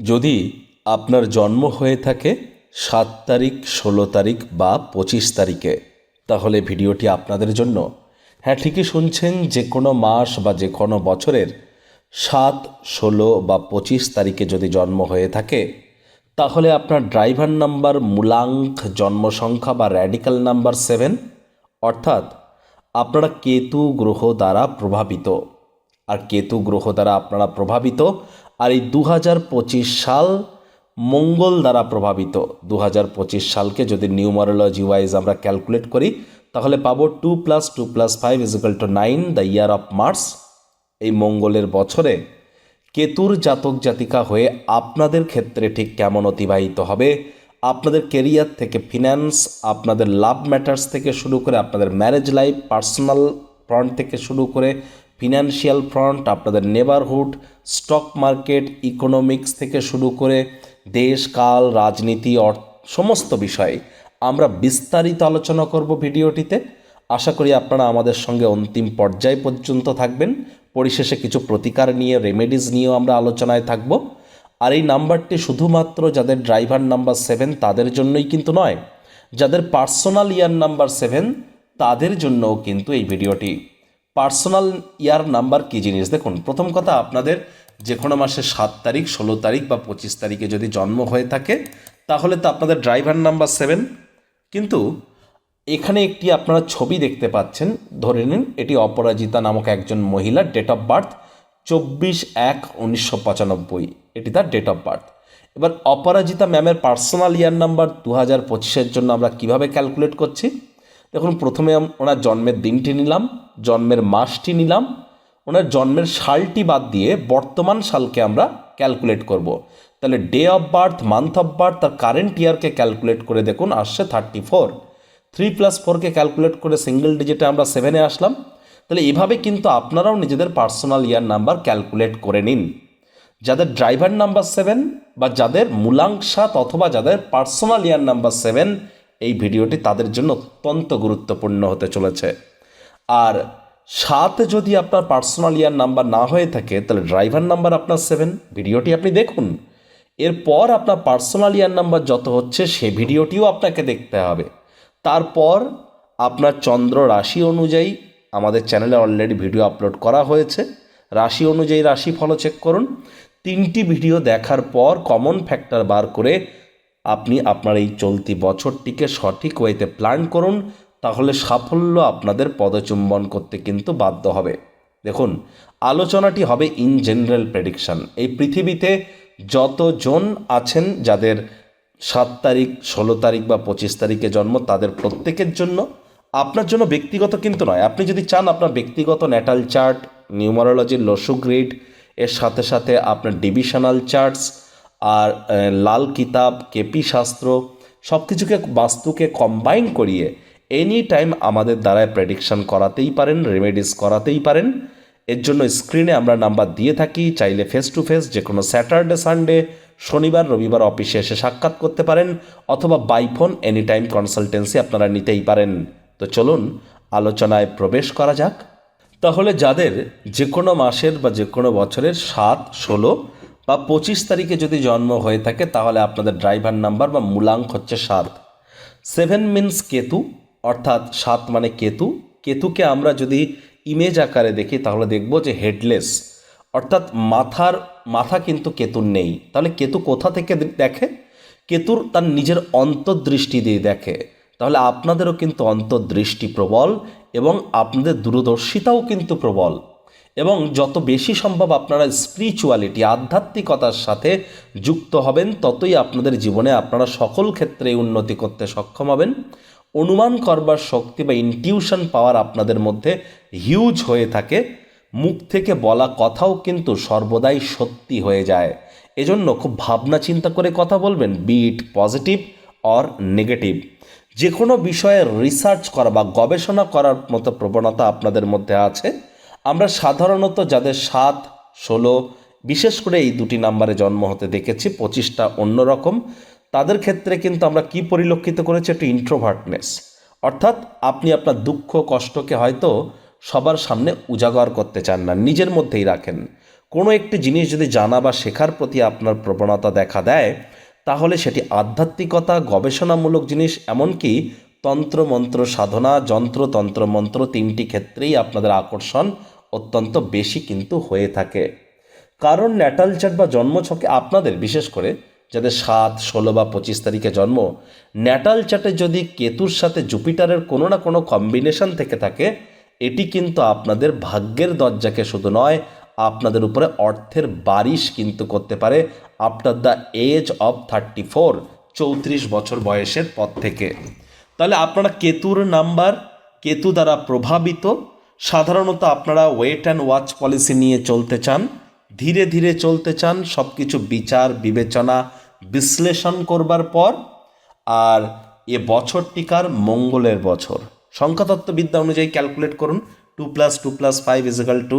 যদি আপনার জন্ম হয়ে থাকে সাত তারিখ, ষোলো তারিখ বা পঁচিশ তারিখে, তাহলে ভিডিওটি আপনাদের জন্য। হ্যাঁ ঠিকই শুনছেন, যে কোনো মাস বা যে কোনো বছরের সাত, ষোলো বা পঁচিশ তারিখে যদি জন্ম হয়ে থাকে, তাহলে আপনার ড্রাইভার নাম্বার মূলাঙ্ক, জন্ম সংখ্যা বা র্যাডিক্যাল নাম্বার সেভেন, অর্থাৎ আপনারা কেতু গ্রহ দ্বারা প্রভাবিত। আর কেতু গ্রহ দ্বারা আপনারা প্রভাবিত আর এই দু হাজার পঁচিশ সাল মঙ্গল দ্বারা প্রভাবিত। দু হাজার পঁচিশ সালকে যদি নিউমারোলজি ওয়াইজ আমরা ক্যালকুলেট করি, তাহলে পাবো two plus two plus five equal to nine the year of Mars এই মঙ্গলের বছরে কেতুর জাতক জাতিকা হয়ে আপনাদের ক্ষেত্রে ঠিক কেমন অতিবাহিত হবে? আপনাদের কেরিয়ার থেকে ফিন্যান্স আপনাদের লাভ ম্যাটার্স থেকে শুরু করে, আপনাদের ম্যারেজ লাইফ পার্সোনাল ফ্রন্ট থেকে শুরু করে ফিনান্সিয়াল ফ্রন্ট আপনাদের নেবারহুড, স্টক মার্কেট, ইকোনমিক্স থেকে শুরু করে দেশ, কাল, রাজনীতি সমস্ত বিষয়ে আমরা বিস্তারিত আলোচনা করব ভিডিওটিতে। আশা করি আপনারা আমাদের সঙ্গে অন্তিম পর্যায় পর্যন্ত থাকবেন। পরিশেষে কিছু প্রতিকার নিয়ে রেমেডিজ নিয়েও আমরা আলোচনায় থাকব। আর এই নাম্বারটি শুধুমাত্র যাদের ড্রাইভার নাম্বার সেভেন তাদের জন্যই কিন্তু নয়, যাদের পার্সোনাল ইয়ার নাম্বার সেভেন তাদের জন্যও কিন্তু এই ভিডিওটি। পার্সোনাল ইয়ার নাম্বার কী জিনিস? দেখুন, প্রথম কথা আপনাদের যে কোনো মাসের সাত তারিখ, ষোলো তারিখ বা পঁচিশ তারিখে যদি জন্ম হয়ে থাকে, তাহলে তো আপনাদের ড্রাইভার নাম্বার সেভেন। কিন্তু এখানে একটি আপনারা ছবি দেখতে পাচ্ছেন, ধরে নিন এটি অপরাজিতা নামক একজন মহিলার ডেট অফ বার্থ চব্বিশ এক উনিশশো পঁচানব্বই, এটি তার ডেট অফ বার্থ এবার অপরাজিতা ম্যামের পার্সোনাল ইয়ার নাম্বার দু হাজার পঁচিশের জন্য আমরা কীভাবে ক্যালকুলেট করছি? দেখুন, প্রথমে ওনার জন্মের দিনটি নিলাম, জন্মের মাসটি নিলাম, ওনার জন্মের সালটি বাদ দিয়ে বর্তমান সালকে আমরা ক্যালকুলেট করব। তাহলে day of birth month of birth R current ইয়ারকে ক্যালকুলেট করে দেখুন, আসছে থার্টি ফোর থ্রি প্লাস ফোরকে ক্যালকুলেট করে সিঙ্গেল ডিজিটে আমরা সেভেনে আসলাম। তাহলে এভাবে কিন্তু আপনারাও নিজেদের পার্সোনাল ইয়ার নাম্বার ক্যালকুলেট করে নিন। যাদের ড্রাইভার নাম্বার সেভেন বা যাদের মূলাঙ্ক সাত অথবা যাদের পার্সোনাল ইয়ার নাম্বার সেভেন এই ভিডিওটি তাদের জন্য অত্যন্ত গুরুত্বপূর্ণ হতে চলেছে। আর সাত যদি আপনার পার্সোনাল ইয়ার নাম্বার না হয়ে থাকে, তাহলে ড্রাইভার নাম্বার আপনার সেভেন ভিডিওটি আপনি দেখুন। এরপর আপনার পার্সোনাল ইয়ার নাম্বার যত হচ্ছে, সে ভিডিওটিও আপনাকে দেখতে হবে। তারপর আপনার চন্দ্র রাশি অনুযায়ী আমাদের চ্যানেলে অলরেডি ভিডিও আপলোড করা হয়েছে। রাশি অনুযায়ী রাশি ফলো চেক করুন। তিনটি ভিডিও দেখার পর কমন ফ্যাক্টর বার করে আপনি আপনার এই চলতি বছরটিকে সঠিক ওয়েতে প্ল্যান করুন, তাহলে সাফল্য আপনাদের পদচুম্বন করতে কিন্তু বাধ্য হবে। দেখুন, আলোচনাটি হবে ইন জেনারেল প্রেডিকশন এই পৃথিবীতে যতজন আছেন, যাদের সাত তারিখ, ষোলো তারিখ বা পঁচিশ তারিখে জন্ম, তাদের প্রত্যেকের জন্য আপনার জন্য ব্যক্তিগত কিন্তু নয়। আপনি যদি চান আপনার ব্যক্তিগত ন্যাটাল চার্ট নিউমারোলজির লসু গ্রিড এর সাথে সাথে আপনার ডিভিশনাল চার্টস আর লাল কিতাব, কেপি শাস্ত্র সব কিছুকে বাস্তুকে কম্বাইন করিয়ে এনি টাইম আমাদের দ্বারায় প্রেডিকশন করাতেই পারেন রেমেডিস করাতেই পারেন। এর জন্য স্ক্রিনে আমরা নাম্বার দিয়ে থাকি, চাইলে ফেস টু ফেস যে কোনো স্যাটারডে সানডে শনিবার, রবিবার অফিসে এসে সাক্ষাৎ করতে পারেন, অথবা বাইফোন এনি টাইম কনসালটেন্সি আপনারা নিতেই পারেন। তো চলুন, আলোচনায় প্রবেশ করা যাক। তাহলে যাদের যে কোনো মাসের বা যে কোনো বছরের সাত, ষোলো বা পঁচিশ তারিখে যদি জন্ম হয়ে থাকে, তাহলে আপনাদের ড্রাইভার নাম্বার বা মূলাঙ্ক হচ্ছে সাত। সেভেন মিনস কেতু, অর্থাৎ সাত মানে কেতু। কেতুকে আমরা যদি ইমেজ আকারে দেখি, তাহলে দেখব যে হেডলেস অর্থাৎ মাথার, মাথা কিন্তু কেতুর নেই। তাহলে কেতু কোথা থেকে দেখে? কেতুর তার নিজের অন্তর্দৃষ্টি দিয়ে দেখে। তাহলে আপনাদেরও কিন্তু অন্তর্দৃষ্টি প্রবল এবং আপনাদের দূরদর্শিতাও কিন্তু প্রবল। এবং যত বেশি সম্ভব আপনারা স্পিরিচুয়ালিটি আধ্যাত্মিকতার সাথে যুক্ত হবেন, ততই আপনাদের জীবনে আপনারা সকল ক্ষেত্রে উন্নতি করতে সক্ষম হবেন। অনুমান করবার শক্তি বা ইনটিউশন পাওয়ার আপনাদের মধ্যে হিউজ হয়ে থাকে। মুখ থেকে বলা কথাও কিন্তু সর্বদাই সত্যি হয়ে যায়। এজন্য খুব ভাবনা চিন্তা করে কথা বলবেন বিট পজিটিভ অর নেগেটিভ যে কোনো বিষয়ে রিসার্চ করা বা গবেষণা করার মতো প্রবণতা আপনাদের মধ্যে আছে আমরা সাধারণত যাদের সাত, ষোলো, বিশেষ করে এই দুটি নাম্বারে জন্ম হতে দেখেছি, পঁচিশটা অন্যরকম তাদের ক্ষেত্রে কিন্তু আমরা কি পরিলক্ষিত করেছি? একটু ইন্ট্রোভার্টনেস অর্থাৎ আপনি আপনার দুঃখ, কষ্টকে হয়তো সবার সামনে উজাগর করতে চান না, নিজের মধ্যেই রাখেন। কোনো একটি জিনিস যদি জানা বা শেখার প্রতি আপনার প্রবণতা দেখা দেয়, তাহলে সেটি আধ্যাত্মিকতা, গবেষণামূলক জিনিস, এমনকি তন্ত্রমন্ত্র সাধনা যন্ত্র তন্ত্রমন্ত্র তিনটি ক্ষেত্রেই আপনাদের আকর্ষণ অত্যন্ত বেশি কিন্তু হয়ে থাকে। কারণ ন্যাটাল চার্ট বা জন্মছকে আপনাদের বিশেষ করে যাদের সাত, ষোলো বা পঁচিশ তারিখে জন্ম ন্যাটাল চার্টে যদি কেতুর সাথে জুপিটারের কোনো না কোনো কম্বিনেশন থেকে থাকে, এটি কিন্তু আপনাদের ভাগ্যের দরজাকে শুধু নয়, আপনাদের উপরে অর্থের বারিশ কিন্তু করতে পারে after the age of thirty four চৌত্রিশ বছর বয়সের পর থেকে। তাহলে আপনারা কেতুর নাম্বার, কেতু দ্বারা প্রভাবিত সাধারণত আপনারা ওয়েট অ্যান্ড ওয়াচ পলিসি নিয়ে চলতে চান, ধীরে ধীরে চলতে চান সব কিছু বিচার, বিবেচনা, বিশ্লেষণ করবার পর, আর এ বছরটিকার মঙ্গলের বছর। সংখ্যাতত্ত্ববিদ্যা অনুযায়ী ক্যালকুলেট করুন two plus two plus five equal to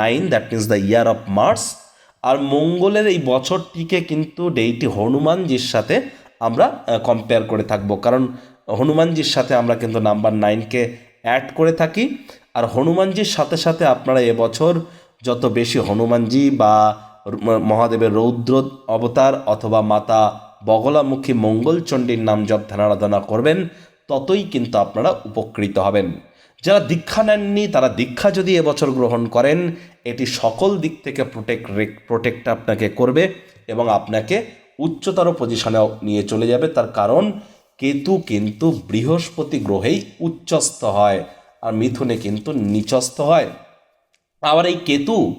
nine that means the year of Mars আর মঙ্গলের এই বছরটিকে কিন্তু ডেইটি হনুমানজির সাথে আমরা কম্পেয়ার করে থাকব। কারণ হনুমানজির সাথে আমরা কিন্তু নাম্বার নাইনকে অ্যাড করে থাকি। আর হনুমানজির সাথে সাথে আপনারা এবছর যত বেশি হনুমানজি বা মহাদেবের রৌদ্র অবতার অথবা মাতা বগলামুখী মঙ্গলচণ্ডীর নাম জপ ধ্যান আরাধনা করবেন, ততই কিন্তু আপনারা উপকৃত হবেন। যারা দীক্ষা নেননি, তারা দীক্ষা যদি এবছর গ্রহণ করেন, এটি সকল দিক থেকে প্রোটেক্ট প্রোটেক্ট আপনাকে করবে এবং আপনাকে উচ্চতর পজিশনে নিয়ে চলে যাবে। তার কারণ, কেতু কিন্তু বৃহস্পতি গ্রহেই উচ্চস্থ হয়। আর মিথুনে কিন্তু নিচস্থ হয়। আবার এই কেতু,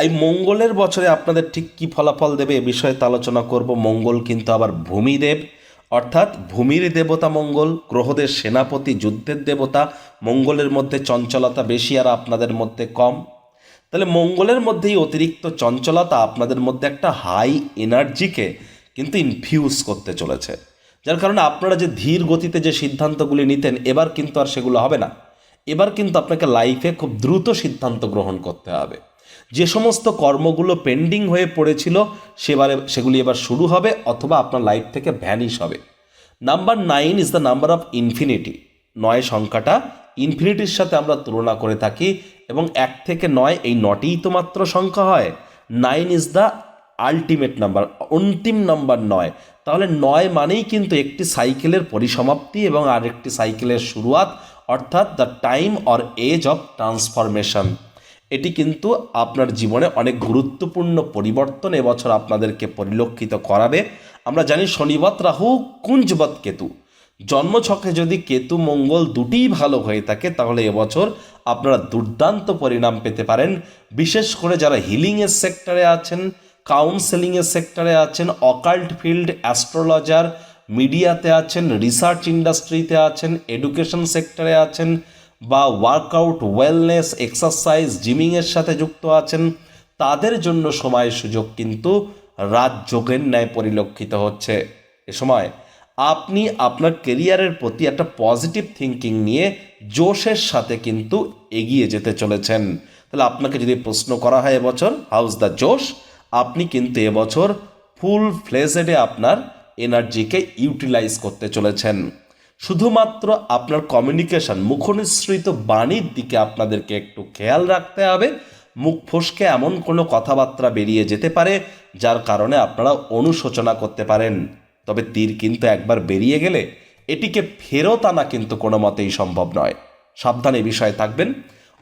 এই মঙ্গলের বছরে আপনাদের ঠিক কী ফলাফল দেবে এ বিষয়ে আলোচনা করব। মঙ্গল কিন্তু আবার ভূমিদেব, অর্থাৎ ভূমির দেবতা মঙ্গল, গ্রহদের সেনাপতি, যুদ্ধের দেবতা, মঙ্গলের মধ্যে চঞ্চলতা বেশি আর আপনাদের মধ্যে কম। তাহলে মঙ্গলের মধ্যেই অতিরিক্ত চঞ্চলতা আপনাদের মধ্যে একটা হাই এনার্জিকে কিন্তু ইনফিউজ করতে চলেছে। যার কারণে আপনারা যে ধীর গতিতে যে সিদ্ধান্তগুলি নিতেন, এবার কিন্তু আর সেগুলো হবে না। এবার কিন্তু আপনাকে লাইফে খুব দ্রুত সিদ্ধান্ত গ্রহণ করতে হবে। যে সমস্ত কর্মগুলো পেন্ডিং হয়ে পড়েছিল, সেবারে সেগুলি এবার শুরু হবে অথবা আপনার লাইফ থেকে ভ্যানিশ হবে। Number nine is the number of infinity নয় সংখ্যাটা ইনফিনিটির সাথে আমরা তুলনা করে থাকি এবং এক থেকে নয় এই নটিই তো মাত্র সংখ্যা হয়। Nine is the ultimate number অন্তিম নাম্বার নয়। তাহলে নয় মানেই কিন্তু একটি সাইকেলের পরিসমাপ্তি এবং আরেকটি সাইকেলের শুরুয়াত অর্থাৎ the time or age of transformation এটি কিন্তু আপনার জীবনে অনেক গুরুত্বপূর্ণ পরিবর্তন এবছর আপনাদেরকে পরিলক্ষিত করাবে। আমরা জানি শনিবত রাহু কুঞ্জবত কেতু। জন্মছকে যদি কেতু, মঙ্গল দুটিই ভালো হয়ে থাকে, তাহলে এবছর আপনারা দুর্দান্ত পরিণাম পেতে পারেন। বিশেষ করে যারা হিলিংয়ের সেক্টরে আছেন কাউন্সেলিংয়ের সেক্টরে আছেন অকাল্ট ফিল্ড অ্যাস্ট্রোলজার মিডিয়াতে আছেন রিসার্চ ইন্ডাস্ট্রিতে আছেন এডুকেশন সেক্টরে আছেন বা ওয়ার্কআউট ওয়েলনেস এক্সারসাইজ জিমিংয়ের সাথে যুক্ত আছেন, তাদের জন্য সময় সুযোগ কিন্তু রাজযোগের ন্যায় পরিলক্ষিত হচ্ছে। এ সময় আপনি আপনার কেরিয়ারের প্রতি একটা পজিটিভ থিঙ্কিং নিয়ে জোশের সাথে কিন্তু এগিয়ে যেতে চলেছেন। তাহলে আপনাকে যদি প্রশ্ন করা হয় এবছর হাউস দ্য জোশ আপনি কিন্তু এবছর ফুল ফ্লেজেডে আপনার এনার্জিকে ইউটিলাইজ করতে চলেছেন। শুধুমাত্র আপনার কমিউনিকেশন মুখনিসৃত বাণীর দিকে আপনাদেরকে একটু খেয়াল রাখতে হবে। মুখ ফসকে এমন কোনো কথাবার্তা বেরিয়ে যেতে পারে, যার কারণে আপনারা অনুশোচনা করতে পারেন। তবে তীর কিন্তু একবার বেরিয়ে গেলে এটিকে ফেরত আনা কিন্তু কোনো মতেই সম্ভব নয়। সাবধানে বিষয়ে থাকবেন।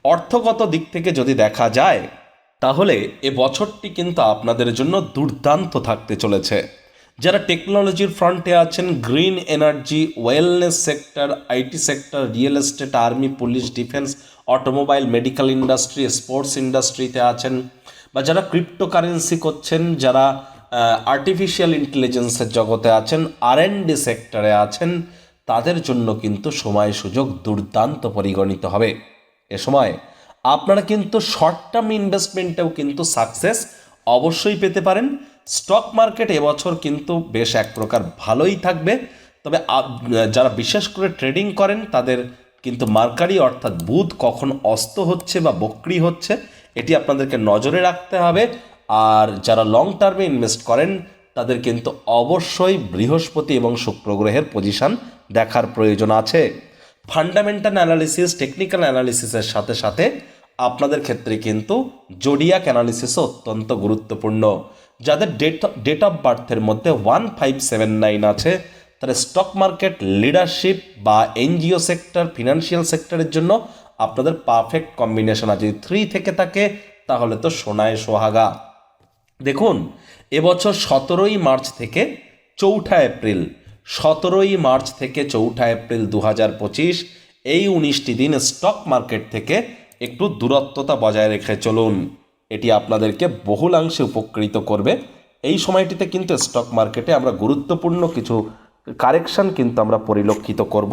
অর্থগত দিক থেকে যদি দেখা যায়, তাহলে এ বছরটি কিন্তু আপনাদের জন্য দুর্দান্ত থাকতে চলেছে। যারা টেকনোলজির ফ্রন্টে আছেন green energy wellness sector IT sector real estate army police defence automobile medical industry sports ইন্ডাস্ট্রিতে আছেন বা যারা ক্রিপ্টোকারেন্সি করছেন, যারা আর্টিফিশিয়াল ইন্টেলিজেন্সের জগতে আছেন আর ডি সেক্টরে আছেন, তাদের জন্য কিন্তু সময় সুযোগ দুর্দান্ত পরিগণিত হবে। এ সময় আপনারা কিন্তু শর্ট টার্ম ইনভেস্টমেন্টেও কিন্তু সাকসেস অবশ্যই পেতে পারেন। স্টক মার্কেট এবছর কিন্তু বেশ এক প্রকার ভালোই থাকবে। তবে যারা বিশেষ করে ট্রেডিং করেন, তাদের কিন্তু মার্কারি অর্থাৎ বুধ কখন অস্ত হচ্ছে বা বক্রি হচ্ছে, এটি আপনাদেরকে নজরে রাখতে হবে। আর যারা লং টার্মে ইনভেস্ট করেন, তাদের কিন্তু অবশ্যই বৃহস্পতি এবং শুক্র গ্রহের পজিশন দেখার প্রয়োজন আছে। ফান্ডামেন্টাল অ্যানালিসিস টেকনিক্যাল অ্যানালিসিসের সাথে সাথে আপনাদের ক্ষেত্রে কিন্তু জোডিয়াক অ্যানালিসিসও অত্যন্ত গুরুত্বপূর্ণ। যাদের ডেট ডেট অফ বার্থের মধ্যে ওয়ান ফাইভ সেভেন নাইন আছে তাহলে স্টক মার্কেট লিডারশিপ বা এনজিও সেক্টর ফিনান্সিয়াল সেক্টরের জন্য আপনাদের পারফেক্ট কম্বিনেশন আছে। যদি থ্রি থেকে থাকে, তাহলে তো সোনায় সোহাগা। দেখুন, এবছর সতেরোই মার্চ থেকে চৌঠা এপ্রিল, সতেরোই মার্চ থেকে চৌঠা এপ্রিল দু হাজার পঁচিশ, এই উনিশটি দিন স্টক মার্কেট থেকে একটু দূরত্বতা বজায় রেখে চলুন। এটি আপনাদেরকে বহুলাংশে উপকৃত করবে। এই সময়টিতে কিন্তু স্টক মার্কেটে আমরা গুরুত্বপূর্ণ কিছু কারেকশন কিন্তু আমরা পরিলক্ষিত করব।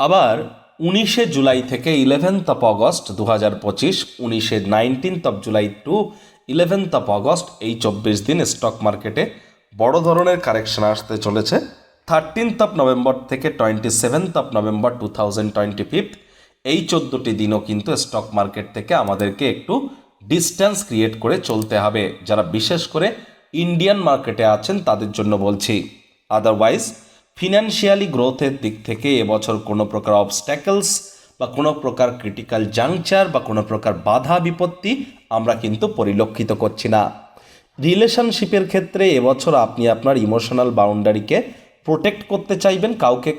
আবার উনিশে জুলাই থেকে ইলেভেন্থ অফ অগস্ট দু হাজার পঁচিশ, উনিশে nineteenth of July to eleventh of August এই চব্বিশ দিন স্টক মার্কেটে বড় ধরনের কারেকশন আসতে চলেছে। থার্টিন্থ অফ নভেম্বর থেকে twenty seventh of November two thousand twenty fifth এই চোদ্দোটি দিনও কিন্তু স্টক মার্কেট থেকে আমাদেরকে একটু ডিস্টেন্স ক্রিয়েট করে চলতে হবে। যারা বিশেষ করে ইন্ডিয়ান মার্কেটে আছেন, তাদের জন্য বলছি। আদারওয়াইজ ফিনান্সিয়ালি গ্রোথের দিক থেকে এবছর কোনো প্রকার অবস্ট্যাকলস বা কোনো প্রকার ক্রিটিক্যাল জাংচার বা কোনো প্রকার বাধা বিপত্তি আমরা কিন্তু পরিলক্ষিত করছি না। রিলেশনশিপের ক্ষেত্রে এবছর আপনি আপনার ইমোশনাল বাউন্ডারিকে প্রোটেক্ট করতে চাইবেন, কাউকে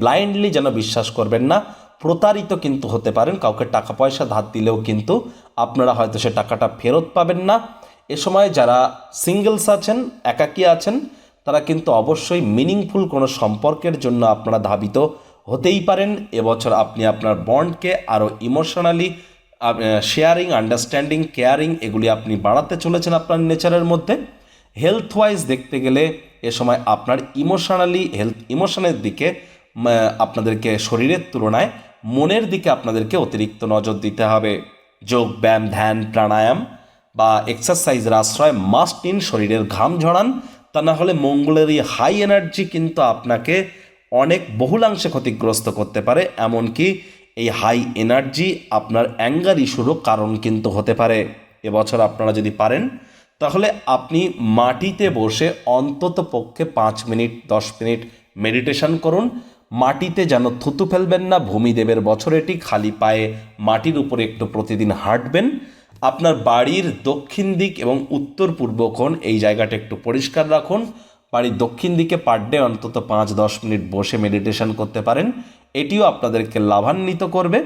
ব্লাইন্ডলি যেন বিশ্বাস করবেন না। প্রতারিত কিন্তু হতে পারেন, কাউকে টাকা পয়সা ধার দিলেও কিন্তু আপনারা হয়তো সে টাকাটা ফেরত পাবেন না। এ সময় যারা সিঙ্গেলস আছেন, একাকী আছেন, তারা কিন্তু অবশ্যই মিনিংফুল কোনো সম্পর্কের জন্য আপনারা ধাবিত হতেই পারেন। এবছর আপনি আপনার বন্ডকে আরও ইমোশনালি শেয়ারিং আন্ডারস্ট্যান্ডিং কেয়ারিং এগুলি আপনি বাড়াতে চলেছেন আপনার নেচারের মধ্যে। হেলথ ওয়াইজ দেখতে গেলে এ সময় আপনার ইমোশনালি হেলথ ইমোশনের দিকে আপনাদেরকে শরীরের তুলনায় মনের দিকে আপনাদেরকে অতিরিক্ত নজর দিতে হবে। যোগ, ব্যায়াম, ধ্যান, প্রাণায়াম বা এক্সারসাইজের আশ্রয় মাস্ট ইন শরীরের ঘাম ঝরান। তা না হলে মঙ্গলের এই হাই এনার্জি কিন্তু আপনাকে অনেক বহুলাংশে ক্ষতিগ্রস্ত করতে পারে। এমনকি এই হাই এনার্জি আপনার অ্যাঙ্গার ইস্যুরও কারণ কিন্তু হতে পারে। এবছর আপনারা যদি পারেন, তাহলে আপনি মাটিতে বসে অন্তত পক্ষে পাঁচ মিনিট, দশ মিনিট মেডিটেশন করুন। মাটিতে যেন থুতু ফেলবেন না, ভূমিদেবের বছর এটি খালি পায়ে মাটির উপরে একটু প্রতিদিন হাঁটবেন। আপনার বাড়ির দক্ষিণ দিক এবং উত্তর পূর্ব কোণ এই জায়গাটা একটু পরিষ্কার রাখুন। বাড়ির দক্ষিণ দিকে পার ডে অন্তত পাঁচ দশ মিনিট বসে মেডিটেশন করতে পারেন। এটিও আপনাদেরকে লাভান্বিত করবে।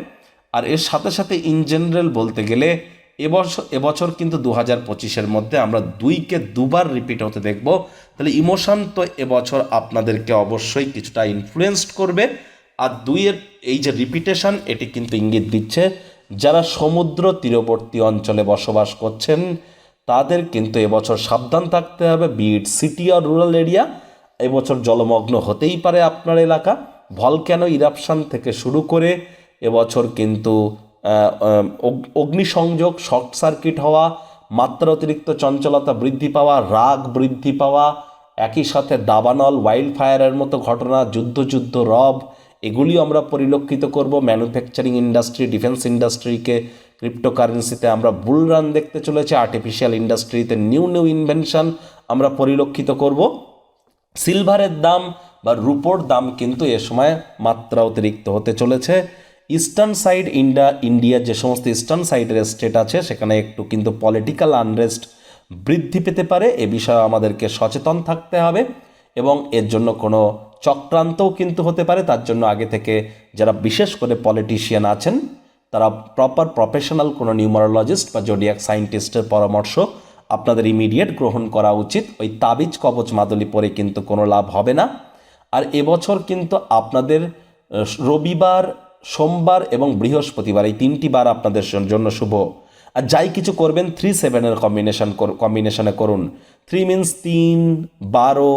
আর এর সাথে সাথে ইন জেনারেল বলতে গেলে এবছর এবছর কিন্তু দু হাজার পঁচিশের মধ্যে আমরা দুইকে দুবার রিপিট হতে দেখব। তাহলে ইমোশন তো এবছর আপনাদেরকে অবশ্যই কিছুটা ইনফ্লুয়েসড করবে। আর দুইয়ের এই যে রিপিটেশন এটি কিন্তু ইঙ্গিত দিচ্ছে, যারা সমুদ্র তীরবর্তী অঞ্চলে বসবাস করছেন, তাদের কিন্তু এবছর সাবধান থাকতে হবে। বিট সিটি আর রুরাল এরিয়া এবছর জলমগ্ন হতেই পারে আপনার এলাকা। ভলক্যানো ইরাপশান থেকে শুরু করে এবছর কিন্তু অগ্নিসংযোগ, শর্ট সার্কিট হওয়া মাত্রা অতিরিক্ত চঞ্চলতা বৃদ্ধি পাওয়া, রাগ বৃদ্ধি পাওয়া, একই সাথে দাবানল ওয়াইল্ড ফায়ারের মতো ঘটনা, যুদ্ধ যুদ্ধ, রব এগুলিও আমরা পরিলক্ষিত করব ম্যানুফ্যাকচারিং ইন্ডাস্ট্রি ডিফেন্স ইন্ডাস্ট্রিকে ক্রিপ্টোকারেন্সিতে আমরা বুল রান দেখতে চলেছে আর্টিফিশিয়াল ইন্ডাস্ট্রিতে নিউ নিউ ইনভেনশন আমরা পরিলক্ষিত করব। সিলভারের দাম বা রুপোর দাম কিন্তু এ সময় মাত্রা অতিরিক্ত হতে চলেছে। ইস্টার্ন সাইড ইন্ডিয়া ইন্ডিয়ার যে সমস্ত ইস্টার্ন সাইডের স্টেট আছে, সেখানে একটু কিন্তু পলিটিক্যাল আনরেস্ট বৃদ্ধি পেতে পারে। এ বিষয়ে আমাদেরকে সচেতন থাকতে হবে এবং এর জন্য কোনো চক্রান্তও কিন্তু হতে পারে। তার জন্য আগে থেকে যারা বিশেষ করে পলিটিশিয়ান আছেন, তারা প্রপার প্রফেশনাল কোনো নিউমারোলজিস্ট বা জোডিয়াক সায়েন্টিস্টের পরামর্শ আপনাদের ইমিডিয়েট গ্রহণ করা উচিত। ওই তাবিজ কবচ মাদলি পরে কিন্তু কোনো লাভ হবে না। আর এবছর কিন্তু আপনাদের রবিবার সোমবার এবং বৃহস্পতিবার এই তিনটি বার আপনাদের জন্য শুভ। আর যাই কিছু করবেন থ্রি সেভেনের কম্বিনেশন কম্বিনেশনে করুন। থ্রি মিনস তিন, বারো,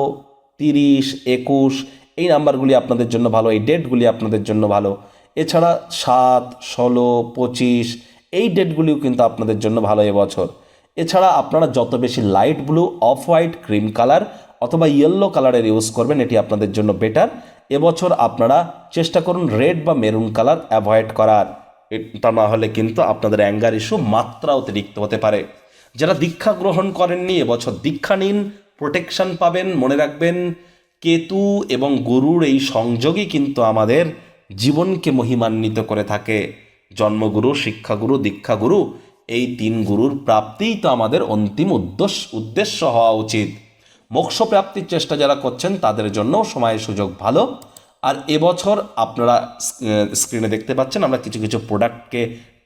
তিরিশ, একুশ, এই নাম্বারগুলি আপনাদের জন্য ভালো, এই ডেটগুলি আপনাদের জন্য ভালো। এছাড়া সাত, ষোলো, পঁচিশ, এই ডেটগুলিও কিন্তু আপনাদের জন্য ভালো এবছর এছাড়া আপনারা যত বেশি light blue off white cream colour অথবা ইয়েলো কালারের ইউজ করবেন, এটি আপনাদের জন্য বেটার এবছর আপনারা চেষ্টা করুন রেড বা মেরুন কালার অ্যাভয়েড করার। এ- তা না হলে কিন্তু আপনাদের অ্যাঙ্গার ইস্যু মাত্রা অতিরিক্ত হতে পারে। যারা দীক্ষা গ্রহণ করেননি, এবছর দীক্ষা নিন, প্রোটেকশন পাবেন, মনে রাখবেন, কেতু এবং গরুর এই সংযোগই কিন্তু আমাদের জীবনকে মহিমান্বিত করে থাকে। জন্মগুরু, শিক্ষাগুরু, দীক্ষাগুরু, এই তিন গুরুর প্রাপ্তিই তো আমাদের অন্তিম উদ্দেশ্য উদ্দেশ্য হওয়া উচিত। মোক্ষ প্রাপ্তির চেষ্টা যারা করছেন, তাদের জন্য সময়ের সুযোগ ভালো। আর এবছর আপনারা স্ক্রিনে দেখতে পাচ্ছেন, আমরা কিছু কিছু প্রোডাক্টকে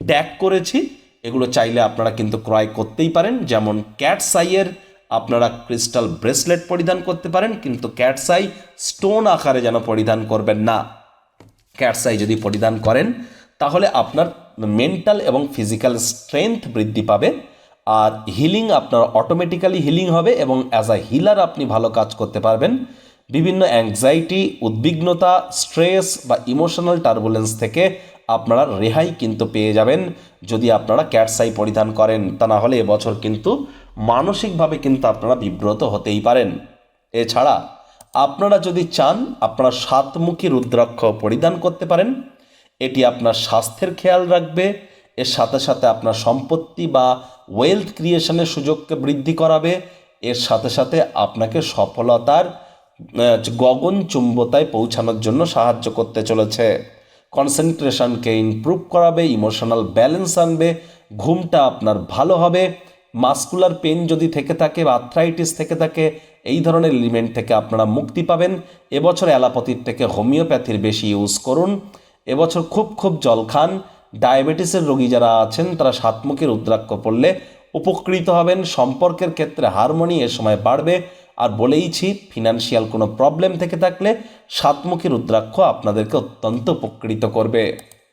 ট্যাগ করেছি। এগুলো চাইলে আপনারা কিন্তু ক্রয় করতেই পারেন। যেমন ক্যাট সাইয়ের আপনারা ক্রিস্টাল ব্রেসলেট পরিধান করতে পারেন, কিন্তু ক্যাট সাই স্টোন আকারে যেন পরিধান করবেন না। ক্যাটসাই যদি পরিধান করেন, তাহলে আপনার মেন্টাল এবং ফিজিক্যাল স্ট্রেংথ বৃদ্ধি পাবে। আর হিলিং আপনার অটোমেটিক্যালি হিলিং হবে এবং অ্যাজ আ হিলার আপনি ভালো কাজ করতে পারবেন। বিভিন্ন অ্যাংজাইটি উদ্বিগ্নতা স্ট্রেস বা ইমোশনাল টার্বুলেন্স থেকে আপনারা রেহাই কিন্তু পেয়ে যাবেন। যদি আপনারা ক্যাটসাই পরিধান করেন, তা না হলে এবছর কিন্তু মানসিকভাবে কিন্তু আপনারা বিব্রত হতেই পারেন। এছাড়া আপনারা যদি চান, আপনারা সাতমুখী রুদ্রাক্ষ পরিধান করতে পারেন। এটি আপনার স্বাস্থ্যের খেয়াল রাখবে এর সাথে সাথে আপনার সম্পত্তি বা ওয়েলথ ক্রিয়েশনের সুযোগকে বৃদ্ধি করাবে। এর সাথে সাথে আপনাকে সফলতার গগন চুম্বতায় পৌঁছানোর জন্য সাহায্য করতে চলেছে। কনসেন্ট্রেশনকে ইমপ্রুভ করাবে ইমোশনাল ব্যালেন্স আনবে, ঘুমটা আপনার ভালো হবে মাস্কুলার পেন যদি থেকে থাকে বা আর্থ্রাইটিস থেকে থাকে, এই ধরনের এলিমেন্ট থেকে আপনারা মুক্তি পাবেন। এবছর অ্যালাপথির থেকে হোমিওপ্যাথির বেশি ইউজ করুন। এবছর খুব খুব জল খান। ডায়াবেটিসের রোগী যারা আছেন, তারা সাতমুখী রুদ্রাক্ষ পড়লে উপকৃত হবেন। সম্পর্কের ক্ষেত্রে হারমোনি এ সময় বাড়বে। আর বলেইছি ফিনান্সিয়াল কোনো প্রবলেম থেকে থাকলে সাতমুখী রুদ্রাক্ষ আপনাদেরকে অত্যন্ত উপকৃত করবে।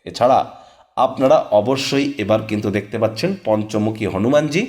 এছাড়া আপনারা অবশ্যই এবার কিন্তু দেখতে পাচ্ছেন পঞ্চমুখী হনুমানজি।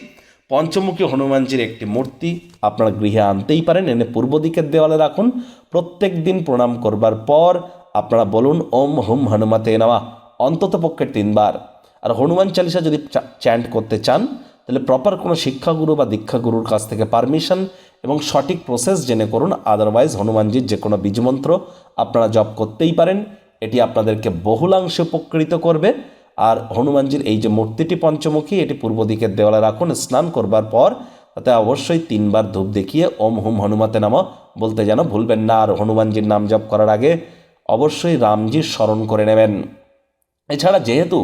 পঞ্চমুখী হনুমানজির একটি মূর্তি আপনারা গৃহে আনতেই পারেন, এনে পূর্ব দিকের দেওয়ালে রাখুন। প্রত্যেক দিন প্রণাম করবার পর আপনারা বলুন, ওম হুম হনুমাতে নামা। অন্তত পক্ষে তিনবার। আর হনুমান চালিসা যদি চ্যান্ট করতে চান, তাহলে প্রপার কোনো শিক্ষাগুরু বা দীক্ষাগুরুর কাছ থেকে পারমিশন এবং সঠিক প্রসেস জেনে করুন। আদারওয়াইজ হনুমানজির যে কোনো বীজমন্ত্র আপনারা জপ করতেই পারেন। এটি আপনাদেরকে বহুলাংশে উপকৃত করবে। আর হনুমানজির এই যে মূর্তিটি পঞ্চমুখী, এটি পূর্ব দিকের দেওয়ালে রাখুন। স্নান করবার পর তাতে অবশ্যই তিনবার ধূপ দেখিয়ে ওম হুম হনুমাতে নাম। বলতে যেন ভুলবেন না। আর হনুমানজির নাম জপ করার আগে অবশ্যই রামজির স্মরণ করে নেবেন। এছাড়া যেহেতু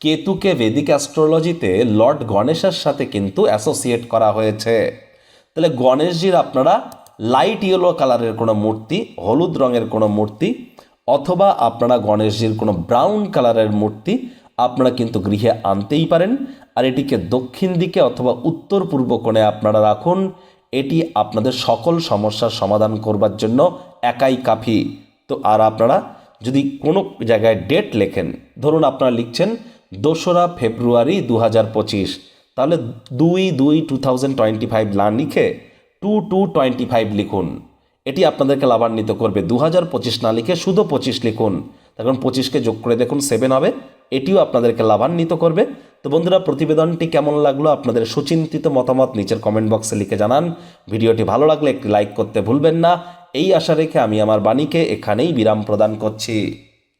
কেতুকে বেদিক অ্যাস্ট্রোলজিতে লর্ড গণেশের সাথে কিন্তু অ্যাসোসিয়েট করা হয়েছে, তাহলে গণেশজির আপনারা লাইট ইয়েলো কালারের কোনো মূর্তি, হলুদ রঙের কোনো মূর্তি, অথবা আপনারা গণেশজির কোনো ব্রাউন কালারের মূর্তি আপনারা কিন্তু গৃহে আনতেই পারেন। আর এটিকে দক্ষিণ দিকে অথবা উত্তর পূর্ব কোণে আপনারা রাখুন। এটি আপনাদের সকল সমস্যার সমাধান করবার জন্য একাই কাফি। তো আর আপনারা যদি কোনো জায়গায় ডেট লেখেন, ধরুন আপনারা লিখছেন দোসরা ফেব্রুয়ারি দু হাজার পঁচিশ, তাহলে দুই দুই টু থাউজেন্ড টোয়েন্টি ফাইভ না লিখে টু টু টোয়েন্টি ফাইভ লিখুন। এটি আপনাদেরকে লাভান্বিত করবে। দু হাজার পঁচিশ না লিখে শুধু পঁচিশ লিখুন। তখন পঁচিশকে যোগ করে দেখুন সেভেন হবে। এটিও আপনাদেরকে লাভান্বিত করবে। তো বন্ধুরা, প্রতিবেদনটি কেমন লাগল? আপনাদের সুচিন্তিত মতামত নিচের কমেন্ট বক্সে লিখে জানান। ভিডিওটি ভালো লাগলে একটি লাইক করতে ভুলবেন না। এই আশা রেখে আমি আমার বাণীকে এখানেই বিরাম প্রদান করছি।